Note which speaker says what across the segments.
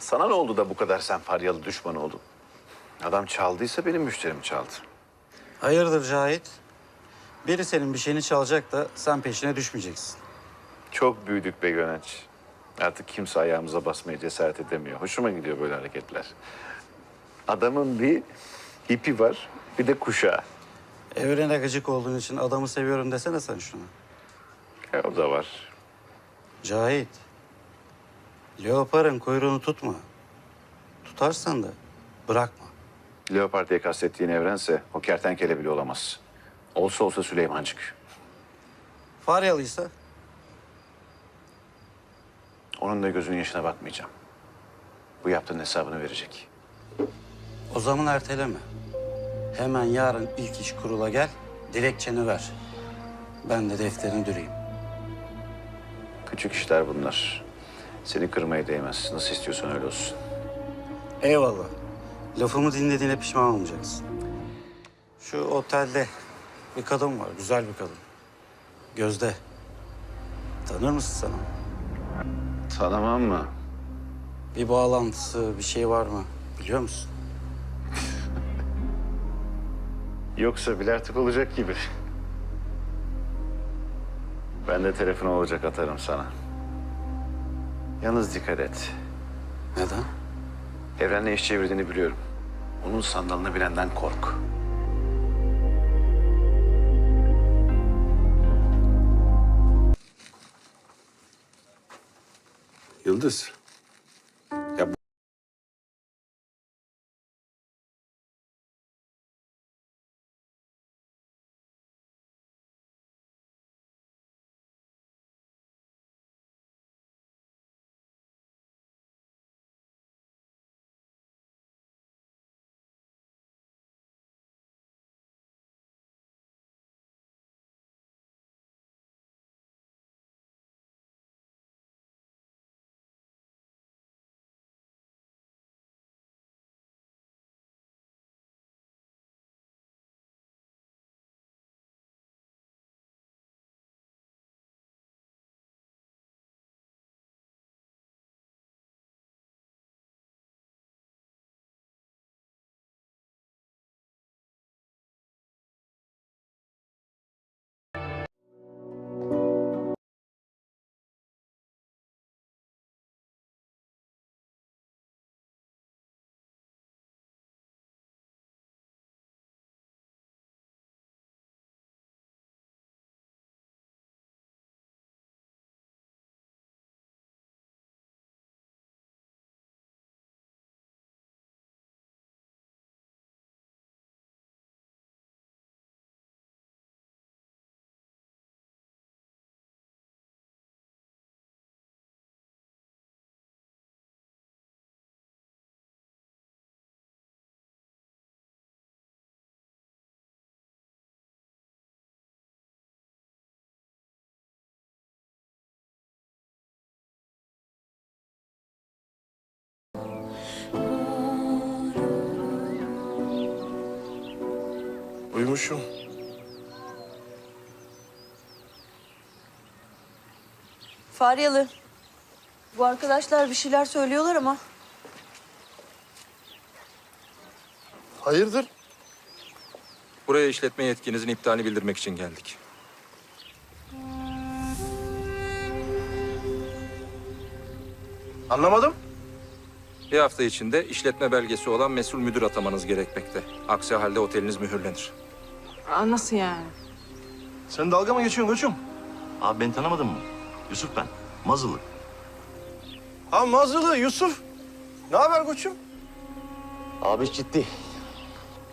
Speaker 1: Sana ne oldu da bu kadar sen Faryalı düşman oldun? Adam çaldıysa benim müşterim çaldı.
Speaker 2: Hayırdır Cahit? Biri senin bir şeyini çalacak da sen peşine düşmeyeceksin.
Speaker 1: Çok büyüdük be Gönenç. Artık kimse ayağımıza basmaya cesaret edemiyor. Hoşuma gidiyor böyle hareketler. Adamın bir ipi var, bir de kuşağı.
Speaker 2: Evrene gıcık olduğun için adamı seviyorum desene sen şunu.
Speaker 1: E, o da var.
Speaker 2: Cahit. Leoparın kuyruğunu tutma. Tutarsan da bırakma.
Speaker 1: Leopard diye kastettiğin evrense o kertenkele bile olamaz. Olsa olsa Süleymancık.
Speaker 2: Faryalıysa
Speaker 1: Onun da gözünün yaşına bakmayacağım. Bu yaptığın hesabını verecek.
Speaker 2: o zaman erteleme. Hemen yarın ilk iş kurula gel, dilekçeni ver. Ben de defterini düreyim.
Speaker 1: Küçük işler bunlar. Seni kırmaya değmez. Nasıl istiyorsan öyle olsun.
Speaker 2: Eyvallah. Lafımı dinlediğine pişman olmayacaksın. Şu otelde bir kadın var, güzel bir kadın. Gözde. Tanır mısın sen onu?
Speaker 1: Tanımam mı?
Speaker 2: Bir bağlantısı, bir şey var mı? Biliyor musun?
Speaker 1: Yoksa bile artık olacak gibi. Ben de telefon olacak atarım sana. Yalnız dikkat et.
Speaker 2: Neden?
Speaker 1: Evrenle iş çevirdiğini biliyorum. Onun sandalını bilenden kork.
Speaker 3: Yıldız.
Speaker 4: Uyumuşum.
Speaker 5: Faryalı. Bu arkadaşlar bir şeyler söylüyorlar ama
Speaker 4: Hayırdır?
Speaker 6: Buraya işletme yetkinizin iptalini bildirmek için geldik.
Speaker 4: Anlamadım.
Speaker 6: Bir hafta içinde işletme belgesi olan mesul müdür atamanız gerekmekte. Aksi halde oteliniz mühürlenir.
Speaker 7: Aa, nasıl yani?
Speaker 4: Sen dalga mı geçiyorsun koçum?
Speaker 8: Abi beni tanımadın mı? Yusuf ben. Mazılı.
Speaker 4: Ha Mazlılı Yusuf. Ne haber koçum?
Speaker 8: Abi iş ciddi.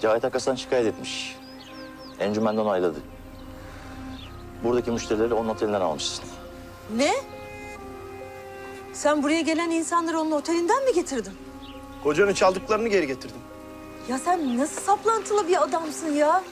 Speaker 8: Cahit Akas'tan şikayet etmiş. Encümenden ayladı. Buradaki müşterileri onun otelinden almışsın.
Speaker 5: ne? Sen buraya gelen insanları onun otelinden mi getirdin?
Speaker 4: Kocanın çaldıklarını geri getirdim.
Speaker 5: Ya sen nasıl saplantılı bir adamsın ya?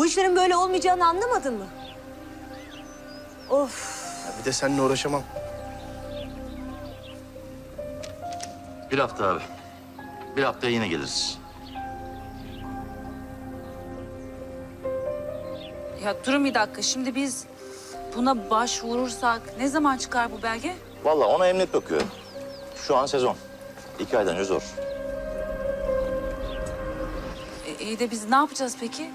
Speaker 5: Bu işlerin böyle olmayacağını anlamadın mı? Of.
Speaker 4: Ya bir de seninle uğraşamam.
Speaker 8: Bir hafta abi. Bir haftaya yine geliriz.
Speaker 7: Ya durun bir dakika. Şimdi biz buna başvurursak ne zaman çıkar bu belge?
Speaker 8: Vallahi ona emniyet bakıyor. Şu an sezon. İki aydan önce zor.
Speaker 9: E, iyi de biz ne yapacağız peki?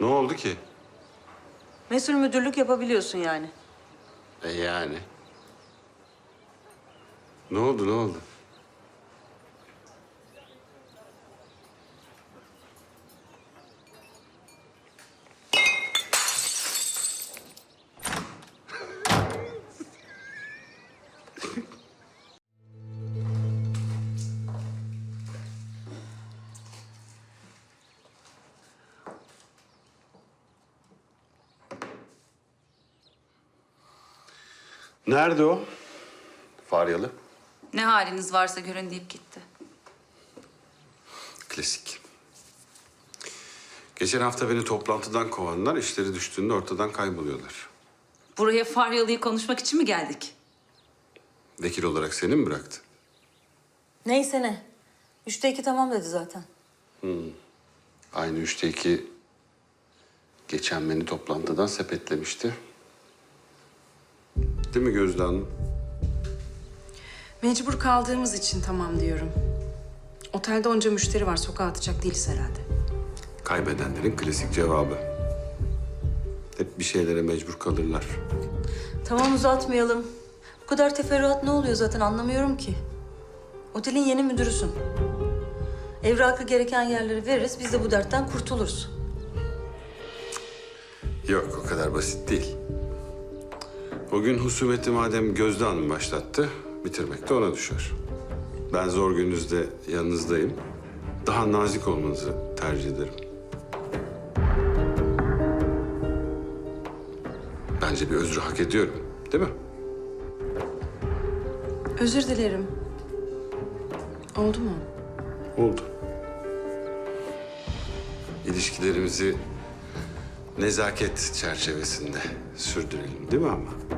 Speaker 3: Ne oldu ki?
Speaker 5: Mesul müdürlük yapabiliyorsun yani.
Speaker 3: E yani. Ne oldu ne oldu? Nerede o? Faryalı.
Speaker 9: Ne haliniz varsa görün deyip gitti.
Speaker 3: Klasik. Geçen hafta beni toplantıdan kovanlar, işleri düştüğünde ortadan kayboluyorlar.
Speaker 9: Buraya Faryalı'yı konuşmak için mi geldik?
Speaker 3: Vekil olarak seni mi bıraktı?
Speaker 5: Neyse ne. Üçte iki tamam dedi zaten.
Speaker 3: Aynı üçte iki geçen beni toplantıdan sepetlemişti. Değil mi Gözde Hanım?
Speaker 7: Mecbur kaldığımız için tamam diyorum. Otelde onca müşteri var. Sokağa atacak değiliz herhalde.
Speaker 3: Kaybedenlerin klasik cevabı. Hep bir şeylere mecbur kalırlar.
Speaker 5: Tamam uzatmayalım. Bu kadar teferruat ne oluyor zaten anlamıyorum ki. Otelin yeni müdürüsün. Evrakı gereken yerleri veririz, biz de bu dertten kurtuluruz.
Speaker 3: Yok o kadar basit değil. O gün husumeti madem Gözde Hanım başlattı, bitirmek de ona düşer. Ben zor gününüzde yanınızdayım. Daha nazik olmanızı tercih ederim. Bence bir özrü hak ediyorum, değil mi?
Speaker 7: Özür dilerim. Oldu mu?
Speaker 3: Oldu. İlişkilerimizi nezaket çerçevesinde sürdürelim, değil mi ama?